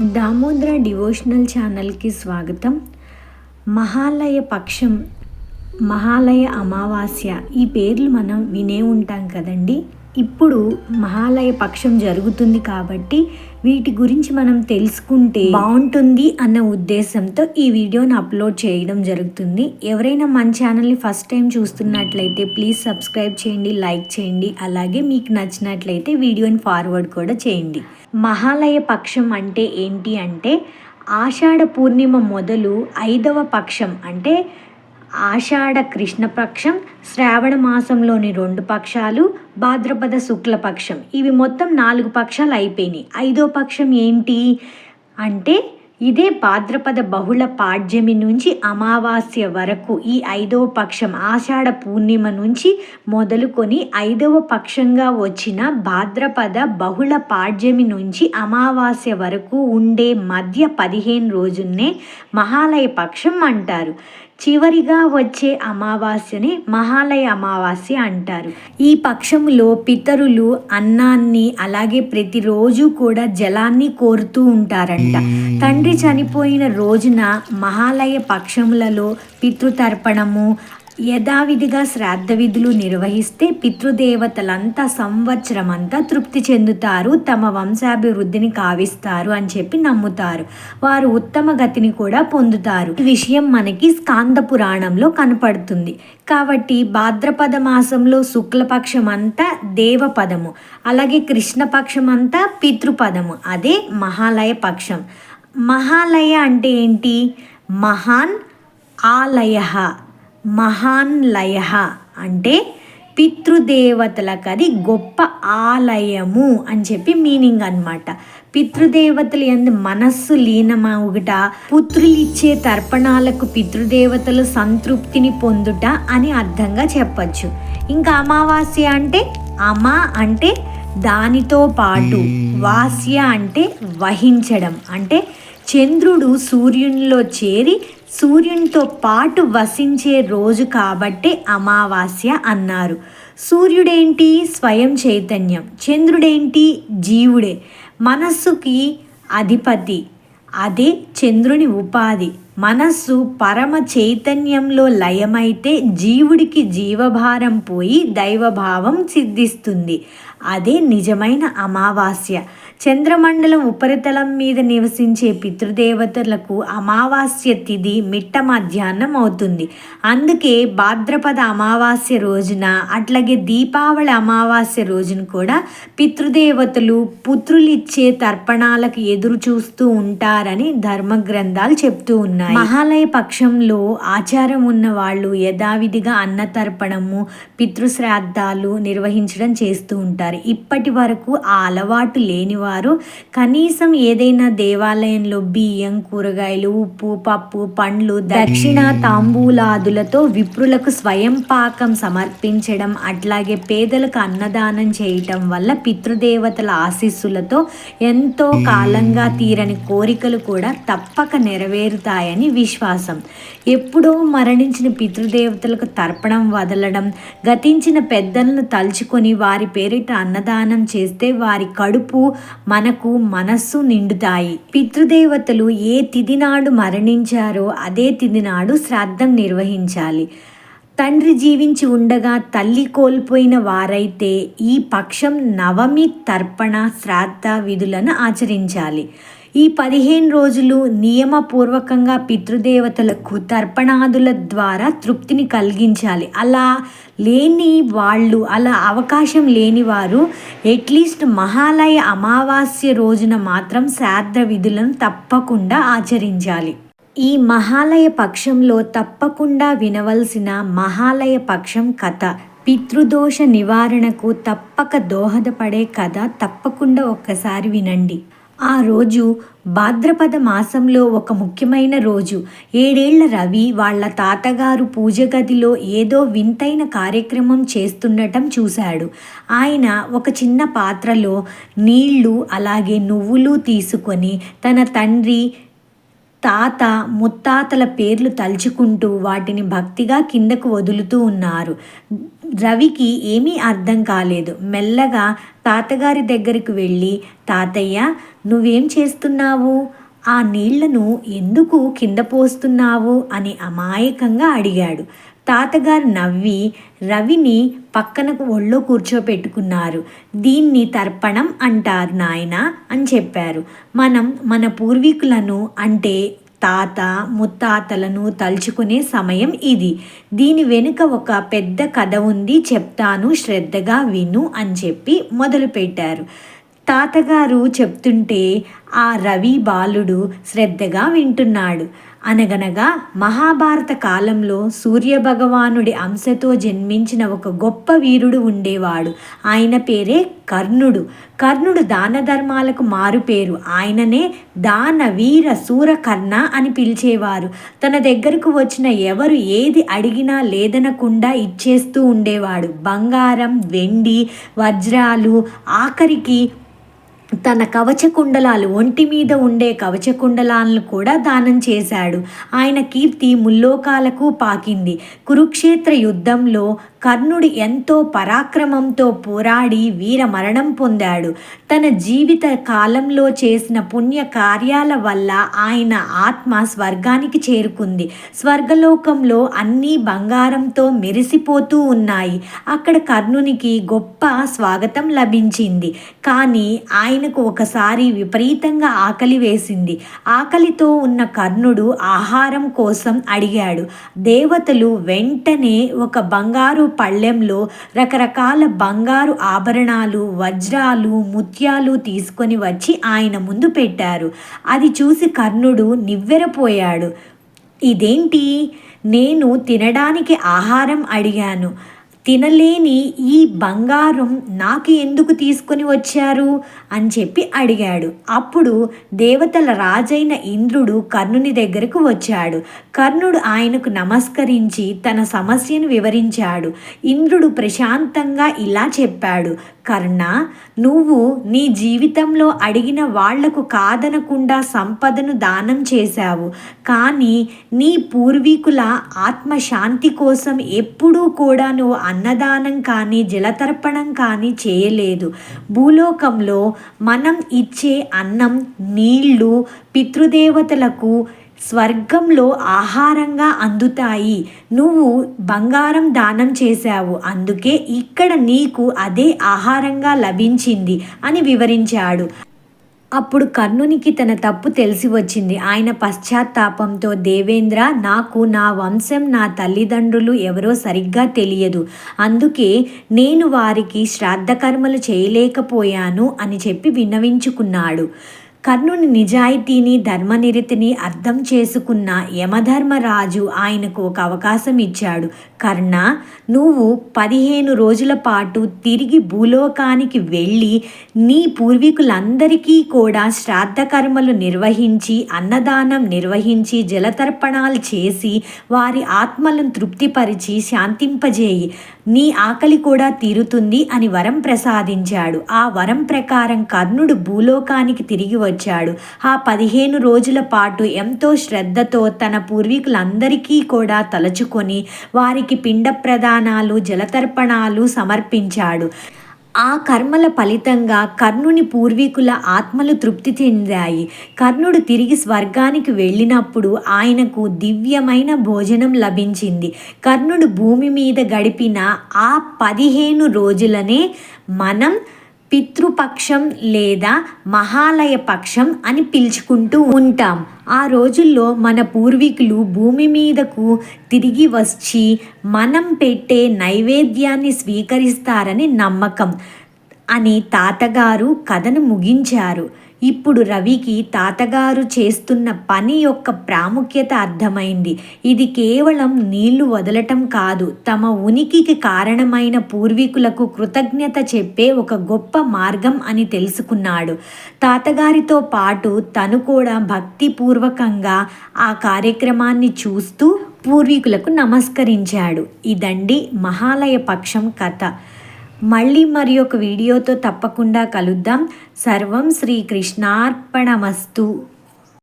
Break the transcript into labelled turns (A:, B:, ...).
A: Damodara devotional ఛానల్కి స్వాగతం. మహాలయ పక్షం మహాలయ అమావాస్య ఈ పేర్లు మనం వినే ఉంటాం కదండి. ఇప్పుడు మహాలయ పక్షం జరుగుతుంది కాబట్టి వీటి గురించి మనం తెలుసుకుంటే బాగుంటుంది అన్న ఉద్దేశంతో ఈ వీడియోని అప్లోడ్ చేయడం జరుగుతుంది. ఎవరైనా మన ఛానల్ని ఫస్ట్ టైం చూస్తున్నట్లయితే ప్లీజ్ సబ్స్క్రైబ్ చేయండి లైక్ చేయండి అలాగే మీకు నచ్చినట్లయితే వీడియోని ఫార్వర్డ్ కూడా చేయండి. మహాలయ పక్షం అంటే ఏంటి అంటే ఆషాఢ పూర్ణిమ మొదలు ఐదవ పక్షం అంటే ఆషాఢ కృష్ణపక్షం శ్రావణ మాసంలోని రెండు పక్షాలు భాద్రపద శుక్లపక్షం. ఇవి మొత్తం నాలుగు పక్షాలు అయిపోయినాయి. ఐదో పక్షం ఏంటి? అంటే ఇదే భాద్రపద బహుళ పాడ్యమి నుంచి అమావాస్య వరకు ఈ ఐదవ పక్షం ఆషాఢ పూర్ణిమ నుంచి మొదలుకొని ఐదవ పక్షంగా వచ్చిన భాద్రపద బహుళ పాడ్యమి నుంచి అమావాస్య వరకు ఉండే మధ్య పదిహేను రోజున్నే మహాలయ పక్షం అంటారు. చివరిగా వచ్చే అమావాస్యని మహాలయ అమావాస్య అంటారు. ఈ పక్షములో పితరులు అన్నాన్ని అలాగే ప్రతిరోజు కూడా జలాన్ని కోరుతూ ఉంటారంట. తండ్రి చనిపోయిన రోజున మహాలయ పక్షములలో పితృతర్పణము యథావిధిగా శ్రాద్ధ విధులు నిర్వహిస్తే పితృదేవతలంతా సంవత్సరం అంతా తృప్తి చెందుతారు తమ వంశాభివృద్ధిని కావిస్తారు అని చెప్పి నమ్ముతారు. వారు ఉత్తమ గతిని కూడా పొందుతారు. ఈ విషయం మనకి స్కాంద పురాణంలో కనపడుతుంది. కాబట్టి భాద్రపద మాసంలో శుక్లపక్షం అంతా దేవపదము అలాగే కృష్ణపక్షం అంతా పితృపదము అదే మహాలయ పక్షం. మహాలయ అంటే ఏంటి? మహాన్ ఆలయ. మహాన్ లయ అంటే పితృదేవతలకు అది గొప్ప ఆలయము అని చెప్పి మీనింగ్ అనమాట పితృదేవతలు ఎందు మనస్సు లీనమవుట పుత్రులిచ్చే తర్పణాలకు పితృదేవతలు సంతృప్తిని పొందుట అని అర్థంగా చెప్పచ్చు. ఇంకా అమావాస్య అంటే అమ అంటే దానితో పాటు వాస్య అంటే వహించడం. అంటే చంద్రుడు సూర్యునిలో చేరి సూర్యునితో పాటు వసించే రోజు కాబట్టే అమావాస్య అన్నారు. సూర్యుడేంటి? స్వయం చైతన్యం. చంద్రుడేంటి? జీవుడే. మనస్సుకి అధిపతి. అదే చంద్రుని ఉపాధి. మనస్సు పరమ చైతన్యంలో లయమైతే జీవుడికి జీవభారం పోయి దైవభావం సిద్ధిస్తుంది. అదే నిజమైన అమావాస్య. చంద్రమండలం ఉపరితలం మీద నివసించే పితృదేవతలకు అమావాస్య తిథి మిట్ట మధ్యాహ్నం అవుతుంది. అందుకే భాద్రపద అమావాస్య రోజున అట్లాగే దీపావళి అమావాస్య రోజున కూడా పితృదేవతలు పుత్రులిచ్చే తర్పణాలకు ఎదురు చూస్తూ ఉంటారని ధర్మ గ్రంథాలు చెప్తూ ఉన్నాయి. మహాలయ పక్షంలో ఆచారం ఉన్న వాళ్ళు యథావిధిగా అన్న తర్పణము పితృశ్రాద్ధాలు నిర్వహించడం చేస్తూ ఉంటారు. ఇప్పటి వరకు ఆ అలవాటు లేని వారు కనీసం ఏదైనా దేవాలయంలో బియ్యం కూరగాయలు ఉప్పు పప్పు పండ్లు దక్షిణ తాంబూలాదులతో విప్రులకు స్వయం పాకం సమర్పించడం అట్లాగే పేదలకు అన్నదానం చేయటం వల్ల పితృదేవతల ఆశీస్సులతో ఎంతో కాలంగా తీరని కోరికలు కూడా తప్పక నెరవేరుతాయని విశ్వాసం. ఎప్పుడో మరణించిన పితృదేవతలకు తర్పణం వదలడం గతించిన పెద్దలను తలుచుకొని వారి పేరిట అన్నదానం చేస్తే వారి కడుపు మనకు మనస్సు నిండుతాయి. పితృదేవతలు ఏ తిథి నాడు మరణించారో అదే తిథి నాడు శ్రాద్ధం నిర్వహించాలి. తండ్రి జీవించి ఉండగా తల్లి కోల్పోయిన వారైతే ఈ పక్షం నవమి తర్పణ శ్రాద్ధ విధులను ఆచరించాలి. ఈ పదిహేను రోజులు నియమపూర్వకంగా పితృదేవతలకు తర్పణాదుల ద్వారా తృప్తిని కలిగించాలి. అలా లేని వాళ్ళు అలా అవకాశం లేని వారు అట్లీస్ట్ మహాలయ అమావాస్య రోజున మాత్రం శ్రాద్ధ విధులను తప్పకుండా ఆచరించాలి. ఈ మహాలయ పక్షంలో తప్పకుండా వినవలసిన మహాలయ పక్షం కథ. పితృదోష నివారణకు తప్పక దోహదపడే కథ తప్పకుండా ఒక్కసారి వినండి. ఆ రోజు భాద్రపద మాసంలో ఒక ముఖ్యమైన రోజు. ఏడేళ్ళ రవి వాళ్ళ తాతగారు పూజ గదిలో ఏదో వింతైన కార్యక్రమం చేస్తుండటం చూశాడు. ఆయన ఒక చిన్న పాత్రలో నీళ్ళు అలాగే నువ్వులు తీసుకొని తన తండ్రి తాత ముత్తాతల పేర్లు తలుచుకుంటూ వాటిని భక్తిగా కిందకు వదులుతూ ఉన్నారు. రవికి ఏమీ అర్థం కాలేదు. మెల్లగా తాతగారి దగ్గరికి వెళ్ళి తాతయ్య నువ్వేం చేస్తున్నావు? ఆ నీళ్ళను ఎందుకు కింద పోస్తున్నావు? అని అమాయకంగా అడిగాడు. తాతగారు నవ్వి రవిని పక్కనకు ఒళ్ళో కూర్చోపెట్టుకున్నారు. దీన్ని తర్పణం అంటారు నాయన అని చెప్పారు. మనం మన పూర్వీకులను అంటే తాత ముత్తాతలను తలుచుకునే సమయం ఇది. దీని వెనుక ఒక పెద్ద కథ ఉంది చెప్తాను శ్రద్ధగా విను అని చెప్పి మొదలుపెట్టారు. తాతగారు చెప్తుంటే ఆ రవి బాలుడు శ్రద్ధగా వింటున్నాడు. అనగనగా మహాభారత కాలంలో సూర్యభగవానుడి అంశతో జన్మించిన ఒక గొప్ప వీరుడు ఉండేవాడు. ఆయన పేరే కర్ణుడు. కర్ణుడు దాన ధర్మాలకు మారుపేరు ఆయననే దాన వీర సూర కర్ణ అని పిలిచేవారు. తన దగ్గరకు వచ్చిన ఎవరు ఏది అడిగినా లేదనకుండా ఇచ్చేస్తూ ఉండేవాడు. బంగారం వెండి వజ్రాలు ఆఖరికి తన కవచ కుండలాలు ఒంటి మీద ఉండే కవచకుండలాలను కూడా దానం చేశాడు. ఆయన కీర్తి ముల్లోకాలకు పాకింది. కురుక్షేత్ర యుద్ధంలో కర్ణుడు ఎంతో పరాక్రమంతో పోరాడి వీర మరణం పొందాడు. తన జీవిత కాలంలో చేసిన పుణ్య కార్యాల వల్ల ఆయన ఆత్మ స్వర్గానికి చేరుకుంది. స్వర్గలోకంలో అన్నీ బంగారంతో మెరిసిపోతూ ఉన్నాయి. అక్కడ కర్ణునికి గొప్ప స్వాగతం లభించింది. కానీ ఆయనకు ఒకసారి విపరీతంగా ఆకలి వేసింది. ఆకలితో ఉన్న కర్ణుడు ఆహారం కోసం అడిగాడు. దేవతలు వెంటనే ఒక బంగారు పళ్ళెంలో రకరకాల బంగారు ఆభరణాలు వజ్రాలు ముత్యాలు తీసుకొని వచ్చి ఆయన ముందు పెట్టారు. అది చూసి కర్ణుడు నివ్వెరపోయాడు. ఇదేంటి? నేను తినడానికి ఆహారం అడిగాను. తినలేని ఈ బంగారం నాకు ఎందుకు తీసుకొని వచ్చారు? అని చెప్పి అడిగాడు. అప్పుడు దేవతల రాజైన ఇంద్రుడు కర్ణుని దగ్గరకు వచ్చాడు. కర్ణుడు ఆయనకు నమస్కరించి తన సమస్యను వివరించాడు. ఇంద్రుడు ప్రశాంతంగా ఇలా చెప్పాడు. కర్ణ నువ్వు నీ జీవితంలో అడిగిన వాళ్ళకు కాదనకుండా సంపదను దానం చేశావు. కానీ నీ పూర్వీకుల ఆత్మశాంతి కోసం ఎప్పుడూ కూడా నువ్వు అన్నదానం కానీ జలతర్పణం కానీ చేయలేదు. భూలోకంలో మనం ఇచ్చే అన్నం నీళ్ళు పితృదేవతలకు స్వర్గంలో ఆహారంగా అందుతాయి. నువ్వు బంగారం దానం చేశావు. అందుకే ఇక్కడ నీకు అదే ఆహారంగా లభించింది అని వివరించాడు. అప్పుడు కర్ణునికి తన తప్పు తెలిసి వచ్చింది. ఆయన పశ్చాత్తాపంతో దేవేంద్ర నాకు నా వంశం నా తల్లిదండ్రులు ఎవరో సరిగ్గా తెలియదు. అందుకే నేను వారికి శ్రాద్ధకర్మలు చేయలేకపోయాను అని చెప్పి విన్నవించుకున్నాడు. కర్ణుని నిజాయితీని ధర్మనిరతిని అర్థం చేసుకున్న యమధర్మరాజు ఆయనకు ఒక అవకాశం ఇచ్చాడు. కర్ణ నువ్వు పదిహేను రోజుల పాటు తిరిగి భూలోకానికి వెళ్ళి నీ పూర్వీకులందరికీ కూడా శ్రాద్ధ కర్మలు నిర్వహించి అన్నదానం నిర్వహించి జలతర్పణాలు చేసి వారి ఆత్మలను తృప్తిపరిచి శాంతింపజేయి. నీ ఆకలి కూడా తీరుతుంది అని వరం ప్రసాదించాడు. ఆ వరం ప్రకారం కర్ణుడు భూలోకానికి తిరిగి వచ్చాడు. ఆ పదిహేను రోజుల పాటు ఎంతో శ్రద్ధతో తన పూర్వీకులందరికీ కూడా తలచుకొని వారికి పిండ ప్రదానాలు జలతర్పణాలు సమర్పించాడు. ఆ కర్మల ఫలితంగా కర్ణుని పూర్వీకుల ఆత్మలు తృప్తి చెందాయి. కర్ణుడు తిరిగి స్వర్గానికి వెళ్ళినప్పుడు ఆయనకు దివ్యమైన భోజనం లభించింది. కర్ణుడు భూమి మీద గడిపిన ఆ పదిహేను రోజులనే మనం పితృపక్షం లేదా మహాలయ పక్షం అని పిలుచుకుంటూ ఉంటాం. ఆ రోజుల్లో మన పూర్వీకులు భూమి మీదకు తిరిగి వచ్చి మనం పెట్టే నైవేద్యాన్ని స్వీకరిస్తారని నమ్మకం అని తాతగారు కథను ముగించారు. ఇప్పుడు రవికి తాతగారు చేస్తున్న పని యొక్క ప్రాముఖ్యత అర్థమైంది. ఇది కేవలం నీళ్ళు వదలటం కాదు తమ ఉనికికి కారణమైన పూర్వీకులకు కృతజ్ఞత చెప్పే ఒక గొప్ప మార్గం అని తెలుసుకున్నాడు. తాతగారితో పాటు తను కూడా భక్తిపూర్వకంగా ఆ కార్యక్రమాన్ని చూస్తూ పూర్వీకులకు నమస్కరించాడు. ఇదండి మహాలయ పక్షం కథ. మళ్ళీ మరి ఒక వీడియోతో తప్పకుండా కలుద్దాం. సర్వం శ్రీకృష్ణార్పణమస్తు.